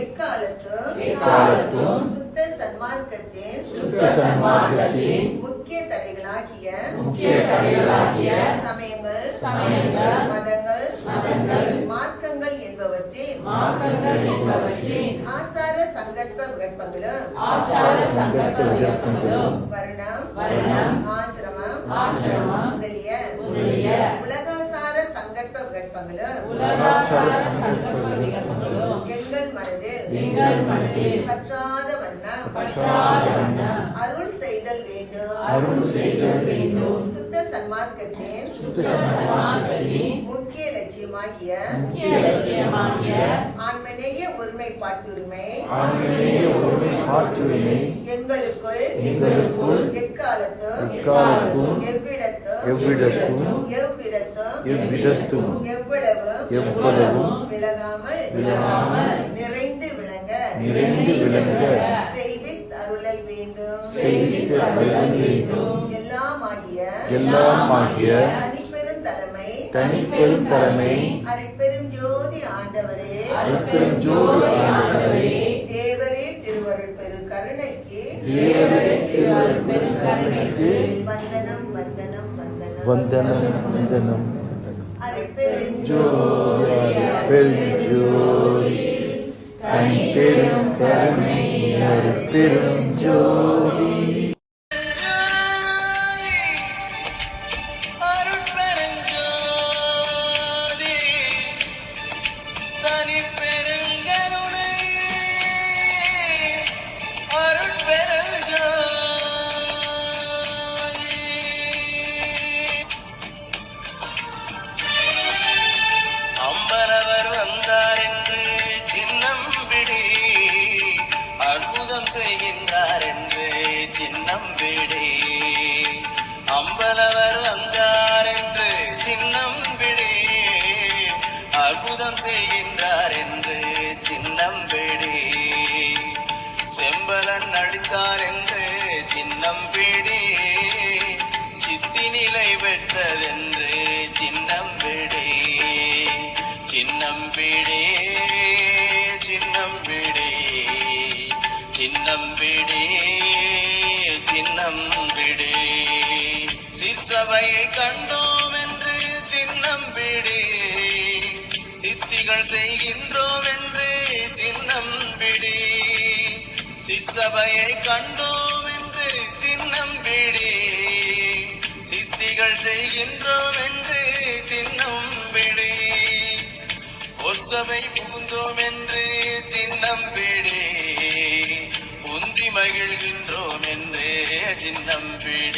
எக்காலத்தும் எக்காலத்தும் சுத்த சன்மார்க்கத்தின் சுத்த சன்மார்க்கத்தின் முக்கிய தடைகளாகிய முக்கிய தடைகளாகிய சமயங்கள் சமயங்கள், மதங்கள் மதங்கள், மார்க்கங்கள் என்பவற்றின் மார்க்கங்கள் என்பவற்றின் ஆசார சங்கற்ப விகற்பங்களும் விகற்பங்களும் வர்ணம் வருணம், ஆசிரமம் ஆசிரமம், முதலிய முதலிய உலகாசார சங்கற்ப விகற்பங்களும் உலகாச்சார சங்கல்ப விகற்பங்களும் எங்கள் மனதில் பற்றாத வண்ணம். செய்தல் வேண்டும். அருள் செய்தல் வேண்டும். சுத்த சன்மார்க்கத்தின் சுத்த சன்மார்க்கத்தின் முக்கிய லட்சியமாகிய முக்கிய லட்சியமாகிய ஆண்மநேய ஒருமைப்பாட்டுரிமை ஆண்மநேய ஒருமை மாற்றுரிமை எங்களுக்குள் எங்களுக்குள் எக்காலத்தும் எக்காலத்தும் எவ்விடத்தும் எவ்விடத்தும் எவ்விதத்தும் எவ்விதத்தும் எவ்வளவும் எவ்வளவும் விலகாமல் விலகாமல் நிறைந்து விளங்க. நிறைந்து விளங்க. செய்வித்து அருள் வேண்டும் எல்லாமாகிய எல்லாமாகிய தனிப்பெரும் தலைமை தனிப்பெரும் தலைமை அருட்பெரும் ஜோதி ஆண்டவரே அருட்பெரும் ஜோதி ஆண்டவரே தேவரே திருவருள் பெரு கருணைக்கு தேவரே திருவருள் பெரும் கருணைக்கு வந்தனம் வந்தனம் வந்தனம். வந்தனம் தனிப்பெரும் கருணை அருட்பெரும் ஜோதி. செய்கின்றார் என்று சின்னம் பிடி செம்பலன் அளித்தார் என்று சின்னம் பிடி சித்தி நிலை பெற்றதென்று சின்னம் பிடி சின்னம் பிடி சின்னம் பிடி சின்னம் பிடி சித்திகள் செய்கின்றோம் என்று சின்னம் பிடி சிற்சபையை கண்டோம் என்று சின்னம் பிடி சித்திகள் செய்கின்றோம் என்று சின்னம் பிடி பொற்சபை புகுந்தோம் என்று சின்னம் பிடி உந்தி மகிழ்கின்றோம் என்று சின்னம் பிடி